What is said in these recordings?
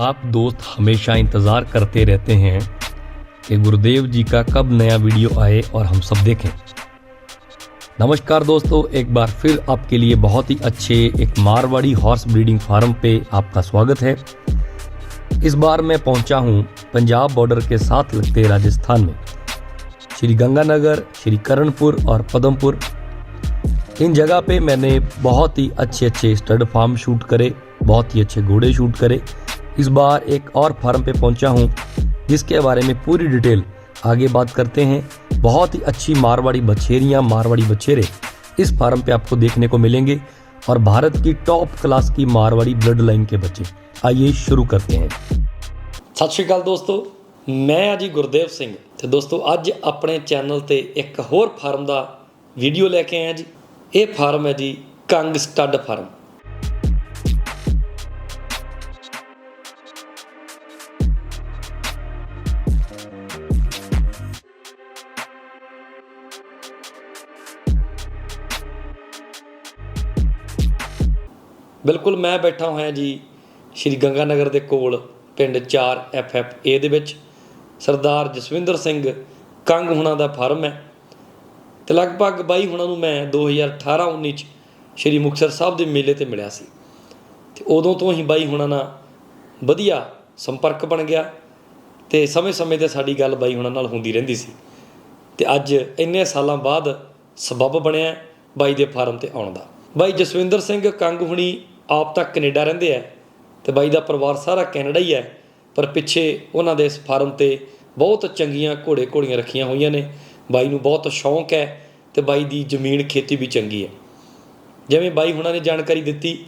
आप दोस्त हमेशा इंतज़ार करते रहते हैं कि गुरुदेव जी का कब नया वीडियो आए और हम सब देखें। नमस्कार दोस्तों, एक बार फिर आपके लिए बहुत ही अच्छे एक मारवाड़ी हॉर्स ब्रीडिंग फार्म पे आपका स्वागत है। इस बार मैं पहुँचा हूँ पंजाब बॉर्डर के साथ लगते राजस्थान में। श्री गंगानगर, श्री करणपुर और पदमपुर। इन जगह पे मैंने बहुत ही अच्छे अच्छे स्टड फार्म शूट करे, बहुत ही अच्छे घोड़े शूट करे। इस बार एक और फार्म पे पहुँचा हूँ, जिसके बारे में पूरी डिटेल आगे बात करते हैं। बहुत ही अच्छी मारवाड़ी बछेरियां मारवाड़ी बछेरे इस फार्म पे आपको देखने को मिलेंगे और भारत की टॉप क्लास की मारवाड़ी ब्लड लाइन के बच्चे आइए शुरू करते हैं ਸਤਿ ਸ਼੍ਰੀ ਅਕਾਲ ਦੋਸਤੋ ਮੈਂ ਆ ਜੀ ਗੁਰਦੇਵ ਸਿੰਘ ਤੇ ਦੋਸਤੋ ਅੱਜ ਆਪਣੇ ਚੈਨਲ ਤੇ ਇੱਕ ਹੋਰ ਫਾਰਮ ਦਾ ਵੀਡੀਓ ਲੈ ਕੇ ਆਇਆ ਜੀ ਇਹ ਫਾਰਮ ਹੈ ਜੀ ਕੰਗ ਸਟੱਡ ਫਾਰਮ ਬਿਲਕੁਲ ਮੈਂ ਬੈਠਾ ਹੋਇਆ ਜੀ, ਸ਼੍ਰੀ ਗੰਗਾ ਨਗਰ ਦੇ ਕੋਲ, ਪਿੰਡ 4 ਏ ਦੇ ਵਿੱਚ। ਸਰਦਾਰ ਜਸਵਿੰਦਰ ਸਿੰਘ ਕੰਗ ਹੁਣਾਂ ਦਾ ਫਾਰਮ ਹੈ। ਤੇ ਲਗਭਗ ਬਾਈ ਹੁਣਾਂ ਨੂੰ ਮੈਂ 2018-19 ਚ ਸ਼੍ਰੀ ਮੁਕਤਸਰ ਸਾਹਿਬ ਦੇ ਮੇਲੇ ਤੇ ਮਿਲਿਆ ਸੀ। ਤੇ ਉਦੋਂ ਤੋਂ ਹੀ ਬਾਈ ਹੁਣਾਂ ਨਾਲ ਵਧੀਆ ਸੰਪਰਕ ਬਣ ਗਿਆ ਤੇ ਸਮੇਂ-ਸਮੇਂ ਤੇ ਸਾਡੀ ਗੱਲ ਬਾਈ ਹੁਣਾਂ ਨਾਲ ਹੁੰਦੀ ਰਹਿੰਦੀ ਸੀ। ਤੇ ਅੱਜ ਇੰਨੇ ਸਾਲਾਂ ਬਾਅਦ ਸਬਬ ਬਣਿਆ ਬਾਈ ਦੇ ਫਾਰਮ ਤੇ ਆਉਣ ਦਾ। ਬਾਈ ਜਸਵਿੰਦਰ ਸਿੰਘ ਕੰਗ ਹੁਣੀ ਆਪ ਤਾਂ ਕੈਨੇਡਾ ਰਹਿੰਦੇ ਆ ਤੇ ਬਾਈ ਦਾ ਪਰਿਵਾਰ ਸਾਰਾ ਕੈਨੇਡਾ ਹੀ ਹੈ ਪਰ ਪਿੱਛੇ ਉਹਨਾਂ ਦੇ ਇਸ ਫਾਰਮ ਤੇ ਬਹੁਤ ਚੰਗੀਆਂ ਘੋੜੇ ਘੋੜੀਆਂ ਰੱਖੀਆਂ ਹੋਈਆਂ ਨੇ। ਬਾਈ ਨੂੰ ਬਹੁਤ ਸ਼ੌਂਕ ਹੈ ਤੇ ਬਾਈ ਦੀ ਜ਼ਮੀਨ ਖੇਤੀ ਵੀ ਚੰਗੀ ਹੈ। ਜਿਵੇਂ ਬਾਈ ਹੁਣਾਂ ਨੇ ਜਾਣਕਾਰੀ ਦਿੱਤੀ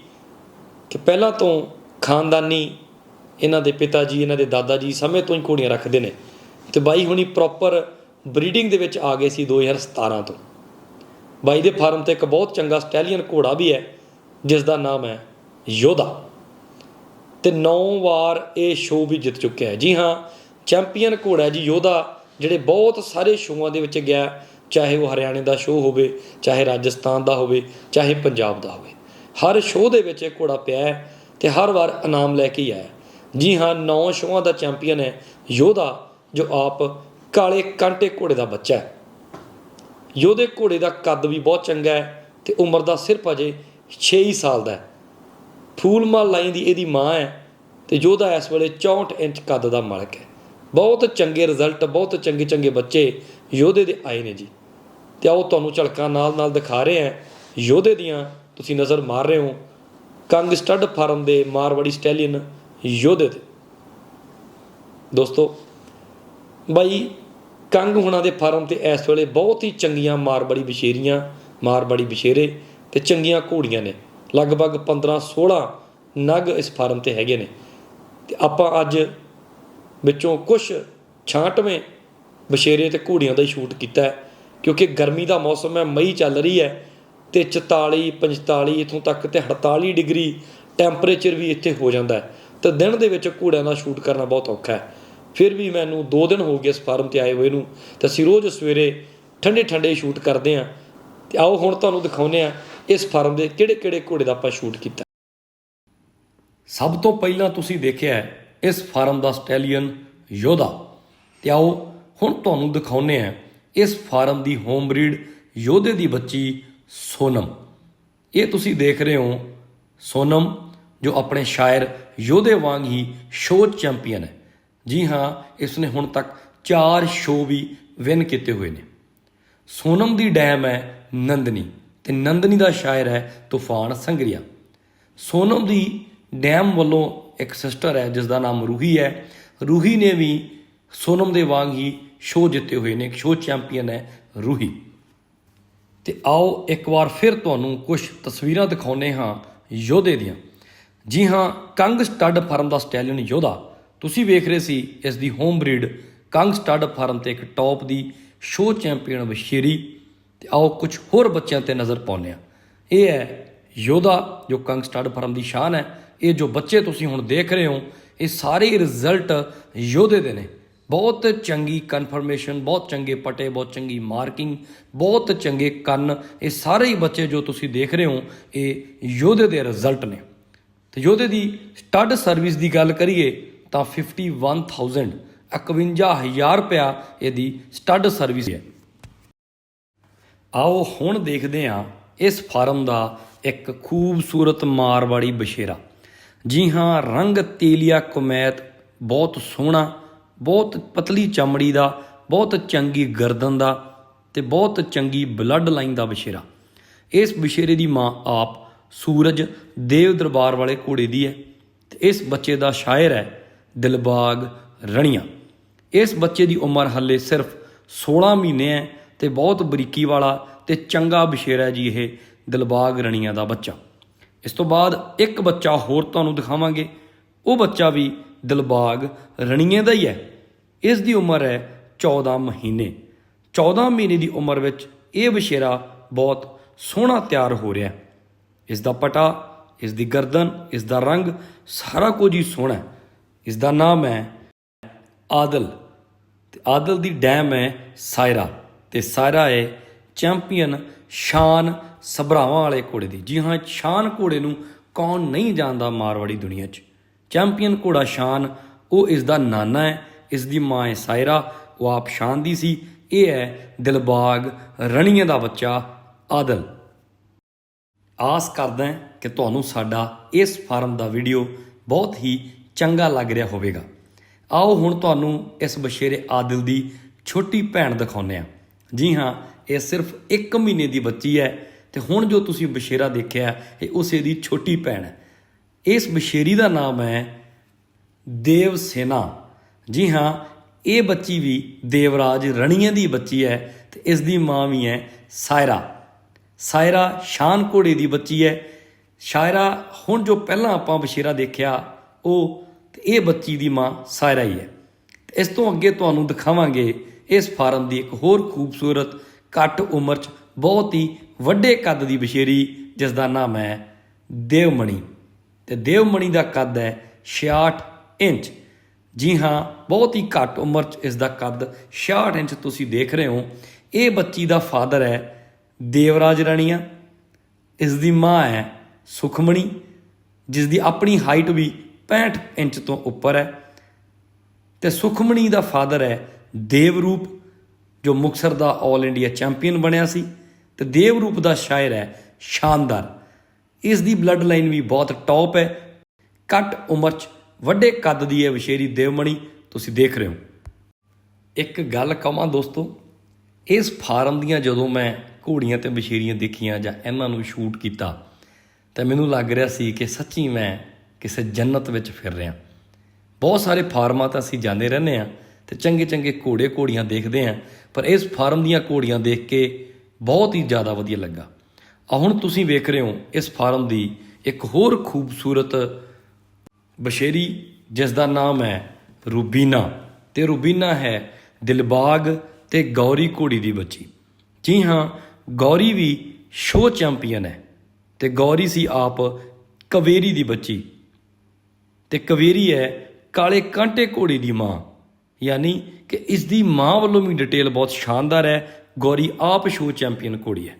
ਕਿ ਪਹਿਲਾਂ ਤੋਂ ਖਾਨਦਾਨੀ ਇਹਨਾਂ ਦੇ ਪਿਤਾ ਜੀ, ਇਹਨਾਂ ਦੇ ਦਾਦਾ ਜੀ ਸਮੇਂ ਤੋਂ ਹੀ ਘੋੜੀਆਂ ਰੱਖਦੇ ਨੇ। ਤੇ ਬਾਈ ਹੁਣੀ ਪ੍ਰੋਪਰ ਬਰੀਡਿੰਗ ਦੇ ਵਿੱਚ ਆ ਗਏ ਸੀ 2017 ਤੋਂ। ਬਾਈ ਦੇ ਫਾਰਮ ਤੇ ਇੱਕ ਬਹੁਤ ਚੰਗਾ ਸਟੈਲੀਅਨ ਘੋੜਾ ਵੀ ਹੈ ਜਿਸ ਦਾ ਨਾਮ ਹੈ ਯੋਧਾ। ਤੇ 9 ਵਾਰ ਇਹ ਸ਼ੋਅ ਵੀ ਜਿੱਤ ਚੁੱਕਿਆ ਹੈ। ਜੀ ਹਾਂ, ਚੈਂਪੀਅਨ ਘੋੜਾ ਜੀ ਯੋਧਾ, ਜਿਹੜੇ ਬਹੁਤ ਸਾਰੇ ਸ਼ੋਆਂ ਦੇ ਵਿੱਚ ਗਿਆ, ਚਾਹੇ ਉਹ ਹਰਿਆਣੇ ਦਾ ਸ਼ੋਅ ਹੋਵੇ, ਚਾਹੇ ਰਾਜਸਥਾਨ ਦਾ ਹੋਵੇ, ਚਾਹੇ ਪੰਜਾਬ ਦਾ ਹੋਵੇ। ਹਰ ਸ਼ੋਅ ਦੇ ਵਿੱਚ ਇਹ ਘੋੜਾ ਪਿਆ ਹੈ ਤੇ ਹਰ ਵਾਰ ਇਨਾਮ ਲੈ ਕੇ ਹੀ ਆਇਆ ਜੀ ਹਾਂ 9 ਸ਼ੋਆਂ ਦਾ ਚੈਂਪੀਅਨ ਹੈ ਯੋਧਾ, ਜੋ ਆਪ ਕਾਲੇ ਕਾਂਟੇ ਘੋੜੇ ਦਾ ਬੱਚਾ ਹੈ। ਯੋਧੇ ਘੋੜੇ ਦਾ ਕੱਦ ਵੀ ਬਹੁਤ ਚੰਗਾ ਹੈ ਤੇ ਉਮਰ ਦਾ ਸਿਰਫ ਅਜੇ 6 ਹੀ ਸਾਲ ਦਾ ਹੈ। ਫੂਲਮਾ ਲਾਈਨ ਦੀ ਇਹਦੀ ਮਾਂ ਹੈ ਤੇ ਯੋਧਾ ਇਸ ਵੇਲੇ 64 ਇੰਚ ਕੱਦ ਦਾ ਮਾਲਕ ਹੈ। ਬਹੁਤ ਚੰਗੇ ਰਿਜ਼ਲਟ ਬਹੁਤ ਚੰਗੇ ਚੰਗੇ ਬੱਚੇ ਯੋਧੇ ਦੇ ਆਏ ਨੇ ਜੀ। ਤੇ ਆਓ ਤੁਹਾਨੂੰ ਝਲਕਾਂ ਨਾਲ ਨਾਲ ਦਿਖਾ ਰਹੇ ਹਾਂ। ਯੋਧੇ ਦੀਆਂ ਤੁਸੀਂ ਨਜ਼ਰ ਮਾਰ ਰਹੇ ਹੋ। ਕੰਗ ਸਟੱਡ ਫਾਰਮ ਦੇ ਮਾਰਵਾੜੀ ਸਟੈਲੀਅਨ ਯੋਧੇ 'ਤੇ। ਦੋਸਤੋ, ਬਾਈ, ਕੰਗ ਹੁਣਾਂ ਦੇ ਫਾਰਮ ਤੇ ਇਸ ਵੇਲੇ ਬਹੁਤ ਹੀ ਚੰਗੀਆਂ ਮਾਰਬੜੀ ਵਿਸ਼ੇਰੀਆਂ ਮਾਰਬੜੀ ਵਿਸ਼ੇਰੇ ਤੇ ਚੰਗੀਆਂ ਘੋੜੀਆਂ ਨੇ। ਲਗਭਗ 15 16 ਨਗ ਇਸ ਫਾਰਮ ਤੇ ਹੈਗੇ ਨੇ। ਤੇ ਆਪਾਂ ਅੱਜ ਵਿੱਚੋਂ ਕੁਝ 66ਵੇਂ ਵਿਸ਼ੇਰੇ ਤੇ ਘੋੜੀਆਂ ਦਾ ਹੀ ਸ਼ੂਟ ਕੀਤਾ ਹੈ, ਕਿਉਂਕਿ ਗਰਮੀ ਦਾ ਮੌਸਮ ਹੈ, ਮਈ ਚੱਲ ਰਹੀ ਹੈ ਤੇ 44 45 ਇਥੋਂ ਤੱਕ ਤੇ 48 ਡਿਗਰੀ ਟੈਂਪਰੇਚਰ ਵੀ ਇੱਥੇ ਹੋ ਜਾਂਦਾ ਹੈ। ਤੇ ਦਿਨ ਦੇ ਵਿੱਚ ਘੋੜਿਆਂ ਦਾ ਸ਼ੂਟ ਕਰਨਾ ਬਹੁਤ ਔਖਾ ਹੈ। ਫਿਰ ਵੀ ਮੈਨੂੰ 2 ਦਿਨ ਹੋ ਗਏ ਇਸ ਫਾਰਮ ਤੇ ਆਏ ਹੋਏ ਨੂੰ, ਤੇ ਅਸੀਂ ਰੋਜ਼ ਸਵੇਰੇ ਠੰਡੇ ਠੰਡੇ ਸ਼ੂਟ ਕਰਦੇ ਆਂ ਤੇ ਆਓ ਹੁਣ ਤੁਹਾਨੂੰ ਦਿਖਾਉਂਦੇ ਆਂ ਇਸ ਫਾਰਮ ਦੇ ਕਿਹੜੇ ਕਿਹੜੇ ਘੋੜੇ ਦਾ ਆਪਾਂ ਸ਼ੂਟ ਕੀਤਾ? ਸਭ ਤੋਂ ਪਹਿਲਾਂ ਤੁਸੀਂ ਦੇਖਿਆ ਇਸ ਫਾਰਮ ਦਾ ਸਟੈਲੀਅਨ ਯੋਧਾ। ਤੇ ਆਓ ਹੁਣ ਤੁਹਾਨੂੰ ਦਿਖਾਉਂਦੇ ਆਂ ਇਸ ਫਾਰਮ ਦੀ ਹੋਮ ਬਰੀਡ ਯੋਧੇ ਦੀ ਬੱਚੀ ਸੋਨਮ। ਇਹ ਤੁਸੀਂ ਦੇਖ ਰਹੇ ਹੋ, ਸੋਨਮ, ਜੋ ਆਪਣੇ ਸ਼ਾਇਰ ਯੋਧੇ ਵਾਂਗ ਹੀ ਸ਼ੋਅ ਚੈਂਪੀਅਨ ਹੈ। ਜੀ ਹਾਂ, ਇਸ ਨੇ ਹੁਣ ਤੱਕ 4 ਸ਼ੋਅ ਵੀ ਵਿਨ ਕੀਤੇ ਹੋਏ ਨੇ। ਸੋਨਮ ਦੀ ਡੈਮ ਹੈ ਨੰਦਨੀ। ਤੇ ਨੰਦਨੀ ਦਾ ਸ਼ਾਇਰ ਹੈ ਤੂਫਾਨ ਸੰਗਰੀਆ। ਸੋਨਮ ਦੀ ਡੈਮ ਵੱਲੋਂ ਇੱਕ ਸਿਸਟਰ ਹੈ ਜਿਸ ਦਾ ਨਾਮ ਰੂਹੀ ਹੈ। ਰੂਹੀ ਨੇ ਵੀ ਸੋਨਮ ਦੇ ਵਾਂਗ ਹੀ ਸ਼ੋਅ ਜਿੱਤੇ ਹੋਏ ਨੇ, ਇੱਕ ਸ਼ੋਅ ਚੈਂਪੀਅਨ ਹੈ ਰੂਹੀ। ਤੇ ਆਓ ਇੱਕ ਵਾਰ ਫਿਰ ਤੁਹਾਨੂੰ ਕੁਝ ਤਸਵੀਰਾਂ ਦਿਖਾਉਨੇ ਹਾਂ ਯੋਧੇ ਦੀਆਂ। ਜੀ ਹਾਂ, ਕੰਗ ਸਟੱਡ ਫਾਰਮ ਦਾ ਸਟੈਲੀਅਨ ਯੋਧਾ। ਤੁਸੀਂ ਵੇਖ ਰਹੇ ਸੀ ਇਸ ਦੀ home bred Kang stud farm ਤੇ ਇੱਕ ਟੌਪ ਦੀ ਸ਼ੋਅ ਚੈਂਪੀਅਨ ਵਸ਼ੀਰੀ ਤੇ ਆਓ ਕੁਝ ਹੋਰ ਬੱਚਿਆਂ ਤੇ ਨਜ਼ਰ ਪਾਉਂਦੇ ਹਾਂ। ਇਹ ਹੈ ਯੋਧਾ, ਜੋ ਕੰਗ ਸਟੱਡ ਫਰਮ ਦੀ ਸ਼ਾਨ ਹੈ। ਇਹ ਜੋ ਬੱਚੇ ਤੁਸੀਂ ਹੁਣ ਦੇਖ ਰਹੇ ਹੋ, ਇਹ ਸਾਰੇ ਰਿਜ਼ਲਟ ਯੋਧੇ ਦੇ ਨੇ। ਬਹੁਤ ਚੰਗੀ ਕਨਫਰਮੇਸ਼ਨ ਬਹੁਤ ਚੰਗੇ ਪਟੇ, ਬਹੁਤ ਚੰਗੀ ਮਾਰਕਿੰਗ ਬਹੁਤ ਚੰਗੇ ਕੰਨ, ਇਹ ਸਾਰੇ ਹੀ ਬੱਚੇ ਜੋ ਤੁਸੀਂ ਦੇਖ ਰਹੇ ਹੋ, ਇਹ ਯੋਧੇ ਦੇ ਰਿਜ਼ਲਟ ਨੇ। ਤੇ ਯੋਧੇ ਦੀ ਸਟੱਡ ਸਰਵਿਸ ਦੀ ਗੱਲ ਕਰੀਏ, ਤਾਂ 51000 51000 ਰੁਪਇਆ ਇਹਦੀ ਸਟੱਡ ਸਰਵਿਸ ਹੈ। ਆਓ ਹੁਣ ਦੇਖਦੇ ਹਾਂ ਇਸ ਫਾਰਮ ਦਾ ਇੱਕ ਖੂਬਸੂਰਤ ਮਾਰਵਾੜੀ ਬਸ਼ੇਰਾ ਜੀ ਹਾਂ, ਰੰਗ ਤੇਲੀਆ ਕੁਮੈਤ, ਬਹੁਤ ਸੋਹਣਾ, ਬਹੁਤ ਪਤਲੀ ਚਮੜੀ ਦਾ, ਬਹੁਤ ਚੰਗੀ ਗਰਦਨ ਦਾ ਤੇ ਬਹੁਤ ਚੰਗੀ ਬਲੱਡ ਲਾਈਨ ਦਾ ਬਸ਼ੇਰਾ ਇਸ ਬਸ਼ੇਰੇ ਦੀ ਮਾਂ ਆਪ ਸੂਰਜ ਦੇਵ ਦਰਬਾਰ ਵਾਲੇ ਘੋੜੇ ਦੀ ਹੈ ਤੇ ਇਸ ਬੱਚੇ ਦਾ ਸ਼ਾਇਰ ਹੈ ਦਿਲਬਾਗ ਰਣੀਆਂ। ਇਸ ਬੱਚੇ ਦੀ ਉਮਰ ਹੱਲੇ ਸਿਰਫ 16 ਮਹੀਨੇ ਹੈ ਤੇ ਬਹੁਤ ਬਰੀਕੀ ਵਾਲਾ ਤੇ ਚੰਗਾ ਬਸ਼ੇਰਾ ਜੀ ਇਹ ਦਿਲਬਾਗ ਰਣੀਆਂ ਦਾ ਬੱਚਾ। ਇਸ ਤੋਂ ਬਾਅਦ ਇੱਕ ਬੱਚਾ ਹੋਰ ਤੁਹਾਨੂੰ ਦਿਖਾਵਾਂਗੇ। ਉਹ ਬੱਚਾ ਵੀ ਦਿਲਬਾਗ ਰਣੀਆਂ ਦਾ ਹੀ ਹੈ। ਇਸ ਦੀ ਉਮਰ ਹੈ 14 ਮਹੀਨੇ। 14 ਮਹੀਨੇ ਦੀ ਉਮਰ ਵਿੱਚ ਇਹ ਬਸ਼ੇਰਾ ਬਹੁਤ ਸੋਹਣਾ ਤਿਆਰ ਹੋ ਰਿਹਾ ਇਸ ਦਾ ਪਟਾ, ਇਸ ਦੀ ਗਰਦਨ, ਇਸ ਦਾ ਰੰਗ ਸਾਰਾ ਕੁਝ ਹੀ ਸੋਹਣਾ ਹੈ। ਇਸ ਦਾ ਨਾਮ ਹੈ ਆਦਲ। ਤੇ ਆਦਲ ਦੀ ਡੈਮ ਹੈ ਸਾਇਰਾ। ਤੇ ਸਾਇਰਾ ਹੈ ਚੈਂਪੀਅਨ ਸ਼ਾਨ ਸਭਰਾਵਾਂ ਵਾਲੇ ਘੋੜੇ ਦੀ। ਜੀ ਹਾਂ, ਸ਼ਾਨ ਘੋੜੇ ਨੂੰ ਕੌਣ ਨਹੀਂ ਜਾਣਦਾ ਮਾਰਵਾੜੀ ਦੁਨੀਆ 'ਚ? ਚੈਂਪੀਅਨ ਘੋੜਾ ਸ਼ਾਨ, ਉਹ ਇਸ ਦਾ ਨਾਨਾ ਹੈ ਇਸ ਦੀ ਮਾਂ ਹੈ ਸਾਇਰਾ, ਉਹ ਆਪ ਸ਼ਾਨ ਦੀ ਸੀ। ਇਹ ਹੈ ਦਿਲਬਾਗ ਰਣੀਏ ਦਾ ਬੱਚਾ ਆਦਲ। ਆਸ ਕਰਦਾ ਹਾਂ ਕਿ ਤੁਹਾਨੂੰ ਸਾਡਾ ਇਸ ਫਾਰਮ ਦਾ ਵੀਡੀਓ ਬਹੁਤ ਹੀ ਚੰਗਾ ਲੱਗ ਰਿਹਾ ਹੋਵੇਗਾ। ਆਓ ਹੁਣ ਤੁਹਾਨੂੰ ਇਸ ਬਸ਼ੇਰੇ ਆਦਿਲ ਦੀ ਛੋਟੀ ਭੈਣ ਦਿਖਾਉਂਦੇ ਹਾਂ। ਜੀ ਹਾਂ, ਇਹ ਸਿਰਫ 1 ਮਹੀਨੇ ਦੀ ਬੱਚੀ ਹੈ ਤੇ ਹੁਣ ਜੋ ਤੁਸੀਂ ਬਸ਼ੇਰਾ ਦੇਖਿਆ, ਇਹ ਉਸੇ ਦੀ ਛੋਟੀ ਭੈਣ ਹੈ। ਇਸ ਬਸ਼ੇਰੀ ਦਾ ਨਾਮ ਹੈ ਦੇਵ ਸੇਨਾ। ਜੀ ਹਾਂ, ਇਹ ਬੱਚੀ ਵੀ ਦੇਵਰਾਜ ਰਣੀਏ ਦੀ ਬੱਚੀ ਹੈ ਤੇ ਇਸ ਦੀ ਮਾਂ ਵੀ ਹੈ ਸਾਇਰਾ। ਸਾਇਰਾ ਸ਼ਾਨ ਘੋੜੇ ਦੀ ਬੱਚੀ ਹੈ। ਸ਼ਾਇਰਾ, ਹੁਣ ਜੋ ਪਹਿਲਾਂ ਆਪਾਂ ਬਸ਼ੀਰਾ ਦੇਖਿਆ, ਉਹ ਤੇ ਇਹ ਬੱਚੀ ਦੀ ਮਾਂ ਸਾਇਰਾ ਹੀ ਹੈ। ਤੇ ਇਸ ਤੋਂ ਅੱਗੇ ਤੁਹਾਨੂੰ ਦਿਖਾਵਾਂਗੇ ਇਸ ਫਾਰਮ ਦੀ ਇੱਕ ਹੋਰ ਖੂਬਸੂਰਤ ਘੱਟ ਉਮਰ 'ਚ ਬਹੁਤ ਹੀ ਵੱਡੇ ਕੱਦ ਦੀ ਬਸ਼ੇਰੀ ਜਿਸ ਦਾ ਨਾਮ ਹੈ ਦੇਵਮਣੀ। ਤੇ ਦੇਵਮਣੀ ਦਾ ਕੱਦ ਹੈ 66 ਇੰਚ। ਜੀ ਹਾਂ, ਬਹੁਤ ਹੀ ਘੱਟ ਉਮਰ 'ਚ ਇਸ ਦਾ ਕੱਦ 66 ਇੰਚ ਤੁਸੀਂ ਦੇਖ ਰਹੇ ਹੋ। ਇਹ ਬੱਚੀ ਦਾ ਫਾਦਰ ਹੈ ਦੇਵਰਾਜ ਰਾਣੀਆ। ਇਸ ਦੀ ਮਾਂ ਹੈ ਸੁਖਮਣੀ, ਜਿਸ ਦੀ ਆਪਣੀ ਹਾਈਟ ਵੀ 65 ਇੰਚ ਤੋਂ ਉੱਪਰ ਹੈ। ਤੇ ਸੁਖਮਣੀ ਦਾ ਫਾਦਰ ਹੈ ਦੇਵਰੂਪ, ਜੋ ਮੁਕਸਰ ਦਾ 올 ਇੰਡੀਆ ਚੈਂਪੀਅਨ ਬਣਿਆ ਸੀ ਤੇ ਦੇਵਰੂਪ ਦਾ ਸ਼ਾਇਰ ਹੈ ਸ਼ਾਨਦਾਰ। ਇਸ ਦੀ ਬਲੱਡ ਲਾਈਨ ਵੀ ਬਹੁਤ ਟੌਪ ਹੈ। ਘੱਟ ਉਮਰ 'ਚ ਵੱਡੇ ਕੱਦ ਦੀ ਹੈ ਵਿਸ਼ੇਰੀ ਦੇਵਮਣੀ ਤੁਸੀਂ ਦੇਖ ਰਹੇ ਹੋ। ਇੱਕ ਗੱਲ ਕਹਾਂ ਦੋਸਤੋ, ਇਸ ਫਾਰਮ ਦੀਆਂ ਜਦੋਂ ਮੈਂ ਘੋੜੀਆਂ ਤੇ ਬਸ਼ੀਰੀਆਂ ਦੇਖੀਆਂ ਜਾਂ ਇਹਨਾਂ ਨੂੰ ਸ਼ੂਟ ਕੀਤਾ, ਤਾਂ ਮੈਨੂੰ ਲੱਗ ਰਿਹਾ ਸੀ ਕਿ ਸੱਚੀ ਮੈਂ ਕਿਸੇ ਜੰਨਤ ਵਿੱਚ ਫਿਰ ਰਿਹਾ। ਬਹੁਤ ਸਾਰੇ ਫਾਰਮਾਂ ਤਾਂ ਅਸੀਂ ਜਾਂਦੇ ਰਹਿੰਦੇ ਆ ਤੇ ਚੰਗੇ ਚੰਗੇ ਘੋੜੇ ਘੋੜੀਆਂ ਦੇਖਦੇ ਆ ਪਰ ਇਸ ਫਾਰਮ ਦੀਆਂ ਘੋੜੀਆਂ ਦੇਖ ਕੇ ਬਹੁਤ ਹੀ ਜ਼ਿਆਦਾ ਵਧੀਆ ਲੱਗਾ। ਆ ਹੁਣ ਤੁਸੀਂ ਵੇਖ ਰਹੇ ਹੋ, ਇਸ ਫਾਰਮ ਦੀ ਇੱਕ ਹੋਰ ਖੂਬਸੂਰਤ ਬਸ਼ੇਰੀ ਜਿਸ ਦਾ ਨਾਮ ਹੈ ਰੂਬੀਨਾ ਤੇ ਰੂਬੀਨਾ ਹੈ ਦਿਲਬਾਗ ਤੇ ਗੌਰੀ ਘੋੜੀ ਦੀ ਬੱਚੀ। ਜੀ ਹਾਂ, ਗੌਰੀ ਵੀ ਸ਼ੋ ਚੈਂਪੀਅਨ ਹੈ ਤੇ ਗੌਰੀ ਸੀ ਆਪ ਕਵੇਰੀ ਦੀ ਬੱਚੀ। ਤੇ ਕਵੇਰੀ ਹੈ ਕਾਲੇ ਕਾਂਟੇ ਘੋੜੀ ਦੀ ਮਾਂ। ਯਾਨੀ ਕਿ ਇਸ ਦੀ ਮਾਂ ਵੱਲੋਂ ਵੀ ਡਿਟੇਲ ਬਹੁਤ ਸ਼ਾਨਦਾਰ ਹੈ। ਗੌਰੀ ਆਪ ਸ਼ੋ ਚੈਂਪੀਅਨ ਘੋੜੀ ਹੈ।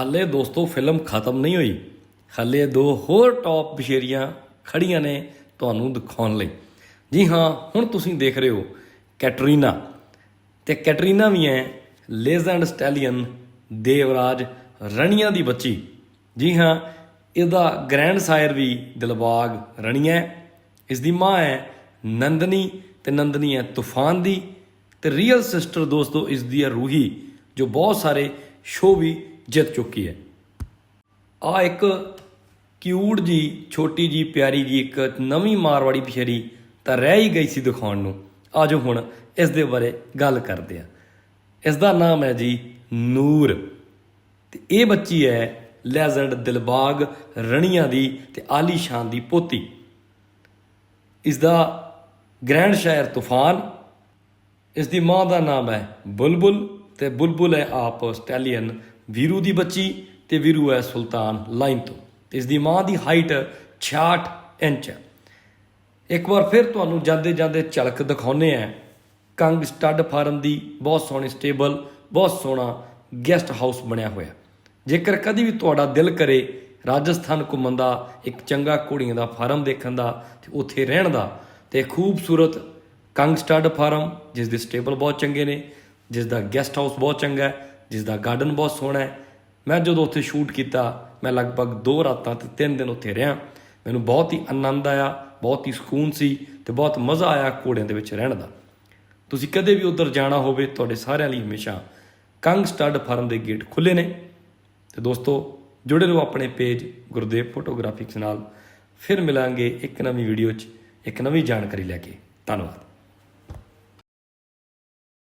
ਹਾਲੇ ਦੋਸਤੋ ਫਿਲਮ ਖਤਮ ਨਹੀਂ ਹੋਈ। ਹਾਲੇ ਦੋ ਹੋਰ ਟੌਪ ਬਸ਼ੇਰੀਆਂ ਖੜੀਆਂ ਨੇ ਤੁਹਾਨੂੰ ਦਿਖਾਉਣ ਲਈ। ਜੀ ਹਾਂ, ਹੁਣ ਤੁਸੀਂ ਦੇਖ ਰਹੇ ਹੋ ਕੈਟਰੀਨਾ। ਤੇ ਕੈਟਰੀਨਾ ਵੀ ਹੈ ਲੈਜੈਂਡ ਸਟੈਲੀਅਨ ਦੇਵਰਾਜ ਰਣੀਆਂ ਦੀ ਬੱਚੀ। ਜੀ ਹਾਂ, ਇਹਦਾ ਗ੍ਰੈਂਡ ਸਾਇਰ ਵੀ ਦਿਲਬਾਗ ਰਣੀਆ ਹੈ। ਇਸ ਦੀ ਮਾਂ ਹੈ ਨੰਦਨੀ ਤੇ ਨੰਦਨੀ ਹੈ ਤੂਫਾਨ ਦੀ। ਤੇ ਰੀਅਲ ਸਿਸਟਰ ਦੋਸਤੋ, ਇਸ ਦੀ ਹੈ ਰੂਹੀ, ਜੋ ਬਹੁਤ ਸਾਰੇ ਸ਼ੋਅ ਵੀ ਜਿੱਤ ਚੁੱਕੀ ਹੈ। ਆ ਇੱਕ ਕਿਊਟ ਜੀ, ਛੋਟੀ ਜੀ, ਪਿਆਰੀ ਜੀ, ਇੱਕ ਨਵੀਂ ਮਾਰਵਾੜੀ ਪਿਛਰੀ ਤਾਂ ਰਹਿ ਹੀ ਗਈ ਸੀ ਦਿਖਾਉਣ ਨੂੰ। ਆਜੋ ਹੁਣ ਇਸ ਦੇ ਬਾਰੇ ਗੱਲ ਕਰਦੇ ਆ ਇਸ ਦਾ ਨਾਮ ਹੈ ਜੀ ਨੂਰ। ਤੇ ਇਹ ਬੱਚੀ ਹੈ ਲੈਜੈਂਡ ਦਿਲਬਾਗ ਰਣੀਆਂ ਦੀ ਤੇ ਆਲੀਸ਼ਾਨ ਦੀ ਪੋਤੀ। ਇਸ ਦਾ ਗ੍ਰੈਂਡ ਸ਼ਾਇਰ ਤੂਫਾਨ, ਇਸ ਦੀ ਮਾਂ ਦਾ ਨਾਮ ਹੈ ਬੁਲਬੁਲ ਤੇ ਬੁਲਬੁਲ ਹੈ ਆਪ ਸਟੈਲੀਅਨ ਵੀਰੂ ਦੀ ਬੱਚੀ ਤੇ ਵੀਰੂ ਹੈ ਸੁਲਤਾਨ ਲਾਈਨ ਤੋਂ। ਇਸ ਦੀ ਮਾਂ ਦੀ ਹਾਈਟ 66 ਇੰਚ ਹੈ। ਇੱਕ ਵਾਰ ਫਿਰ ਤੁਹਾਨੂੰ ਜਾਂਦੇ ਜਾਂਦੇ ਝਲਕ ਦਿਖਾਉਨੇ ਆ ਕੰਗ ਸਟੱਡ ਫਾਰਮ ਦੀ ਬਹੁਤ ਸੋਹਣੀ ਸਟੇਬਲ, ਬਹੁਤ ਸੋਹਣਾ ਗੈਸਟ ਹਾਊਸ ਬਣਿਆ ਹੋਇਆ। ਜੇਕਰ ਕਦੀ ਵੀ ਤੁਹਾਡਾ ਦਿਲ ਕਰੇ ਰਾਜਸਥਾਨ ਘੁੰਮਣ ਦਾ, ਇੱਕ ਚੰਗਾ ਘੋੜੀਆਂ ਦਾ ਫਾਰਮ ਦੇਖਣ ਦਾ ਤੇ ਉੱਥੇ ਰਹਿਣ ਦਾ ਤੇ ਖੂਬਸੂਰਤ ਕੰਗ ਸਟੱਡ ਫਾਰਮ, ਜਿਸ ਦੇ ਸਟੇਬਲ ਬਹੁਤ ਚੰਗੇ ਨੇ, ਜਿਸ ਦਾ ਗੈਸਟ ਹਾਊਸ ਬਹੁਤ ਚੰਗਾ ਹੈ, ਜਿਸ ਦਾ ਗਾਰਡਨ ਬਹੁਤ ਸੋਹਣਾ ਹੈ। ਮੈਂ ਜਦੋਂ ਉੱਥੇ ਸ਼ੂਟ ਕੀਤਾ, ਮੈਂ ਲਗਭਗ 2 ਰਾਤਾਂ ਤੇ 3 ਦਿਨ ਉੱਥੇ ਰਿਹਾ। ਮੈਨੂੰ ਬਹੁਤ ਹੀ ਆਨੰਦ ਆਇਆ, ਬਹੁਤ ਹੀ ਸਕੂਨ ਸੀ ਤੇ ਬਹੁਤ ਮਜ਼ਾ ਆਇਆ ਘੋੜਿਆਂ ਦੇ ਵਿੱਚ ਰਹਿਣ ਦਾ। ਤੁਸੀਂ ਕਦੇ ਵੀ ਉੱਧਰ ਜਾਣਾ ਹੋਵੇ, ਤੁਹਾਡੇ ਸਾਰਿਆਂ ਲਈ ਹਮੇਸ਼ਾ ਕੰਗ ਸਟੱਡ ਫਾਰਮ ਦੇ ਗੇਟ ਖੁੱਲੇ ਨੇ। ਤੇ ਦੋਸਤੋ ਜੁੜੇ ਰਹੋ ਆਪਣੇ ਪੇਜ ਗੁਰਦੇਵ ਫੋਟੋਗ੍ਰਾਫਿਕਸ ਨਾਲ। ਫਿਰ ਮਿਲਾਂਗੇ ਇੱਕ ਨਵੀਂ ਵੀਡੀਓ 'ਚ, ਇੱਕ ਨਵੀਂ ਜਾਣਕਾਰੀ ਲੈ ਕੇ। ਧੰਨਵਾਦ।